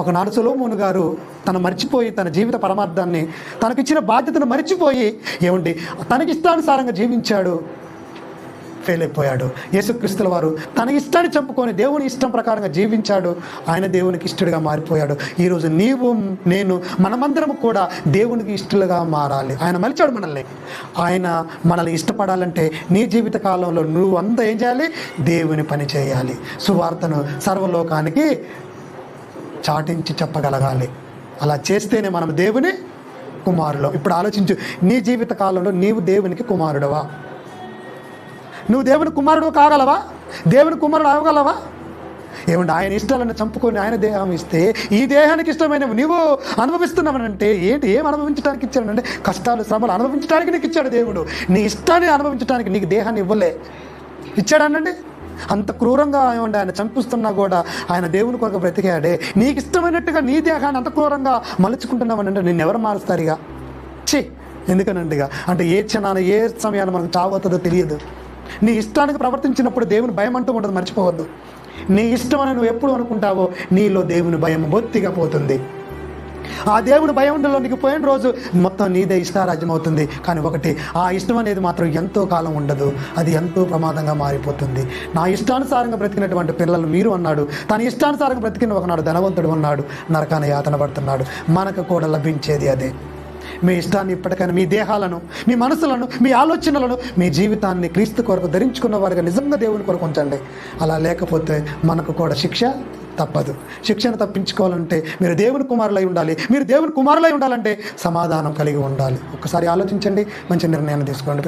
ఒకనాడు సులోమోను గారు తను మర్చిపోయి తన జీవిత పరమార్థాన్ని తనకిచ్చిన బాధ్యతను మర్చిపోయి ఏమండి తనకి ఇష్టానుసారంగా జీవించాడు. ఫెయిల్ అయిపోయాడు. యేసుక్రీస్తుల వారు తన ఇష్టాన్ని చంపుకొని దేవుని ఇష్టం ప్రకారంగా జీవించాడు. ఆయన దేవునికి ఇష్టడుగా మారిపోయాడు. ఈరోజు నీవు నేను మనమందరం కూడా దేవునికి ఇష్టలుగా మారాలి. ఆయన మలిచాడు మనల్ని. ఆయన మనల్ని ఇష్టపడాలంటే నీ జీవిత కాలంలో నువ్వు అంతా ఏం చేయాలి? దేవుని పని చేయాలి. సువార్తను సర్వలోకానికి చాటించి చెప్పగలగాలి. అలా చేస్తేనే మనం దేవుని కుమారులు. ఇప్పుడు ఆలోచించు నీ జీవిత కాలంలో నీవు దేవునికి కుమారుడవా? నువ్వు దేవుని కుమారుడు కాగలవా? దేవుని కుమారుడు అవ్వగలవా? ఏమంటే ఆయన ఇష్టాలను చంపుకొని ఆయన దేహం ఇస్తే ఈ దేహానికి ఇష్టమైన నీవు అనుభవిస్తున్నావనంటే ఏంటి? ఏం అనుభవించడానికి ఇచ్చాడంటే కష్టాలు శ్రమలు అనుభవించడానికి నీకు ఇచ్చాడు దేవుడు. నీ ఇష్టాన్ని అనుభవించడానికి నీకు దేహాన్ని ఇవ్వలే. ఇచ్చాడనండి అంత క్రూరంగా ఏమంటే ఆయన చంపిస్తున్నా కూడా ఆయన దేవుని కొరకు బ్రతికాడే. నీకు ఇష్టమైనట్టుగా నీ దేహాన్ని అంత క్రూరంగా మలుచుకుంటున్నావనంటే నిన్ను ఎవరు మారుస్తారు ఇక? ఛీ! ఎందుకనండి ఇక అంటే ఏ క్షణాన ఏ సమయాన్ని మనకు చావుతుందో తెలియదు. నీ ఇష్టానికి ప్రవర్తించినప్పుడు దేవుని భయం అంటూ ఉండదు మర్చిపోవద్దు. నీ ఇష్టం అని నువ్వు ఎప్పుడు అనుకుంటావో నీలో దేవుని భయం బొత్తిగా పోతుంది. ఆ దేవుని భయంలో పోయిన రోజు మొత్తం నీదే ఇష్టారాజ్యం అవుతుంది కానీ ఒకటి ఆ ఇష్టం అనేది మాత్రం ఎంతో కాలం ఉండదు. అది ఎంతో ప్రమాదంగా మారిపోతుంది. నా ఇష్టానుసారంగా బ్రతికినటువంటి పిల్లలు మీరు అన్నాడు. తన ఇష్టానుసారంగా బ్రతికిన ఒకనాడు ధనవంతుడు ఉన్నాడు. నరకాన యాతన పడుతున్నాడు. మనకు కూడా లభించేది అదే. మీ ఇష్టాన్ని ఇప్పటికైనా మీ దేహాలను మీ మనసులను మీ ఆలోచనలను మీ జీవితాన్ని క్రీస్తు కొరకు ధరించుకున్న వారిగా నిజంగా దేవుని కొరకు ఉంచండి. అలా లేకపోతే మనకు కూడా శిక్ష తప్పదు. శిక్షణ తప్పించుకోవాలంటే మీరు దేవుని కుమారులై ఉండాలి. మీరు దేవుని కుమారులై ఉండాలంటే సమాధానం కలిగి ఉండాలి. ఒక్కసారి ఆలోచించండి. మంచి నిర్ణయాన్ని తీసుకోండి.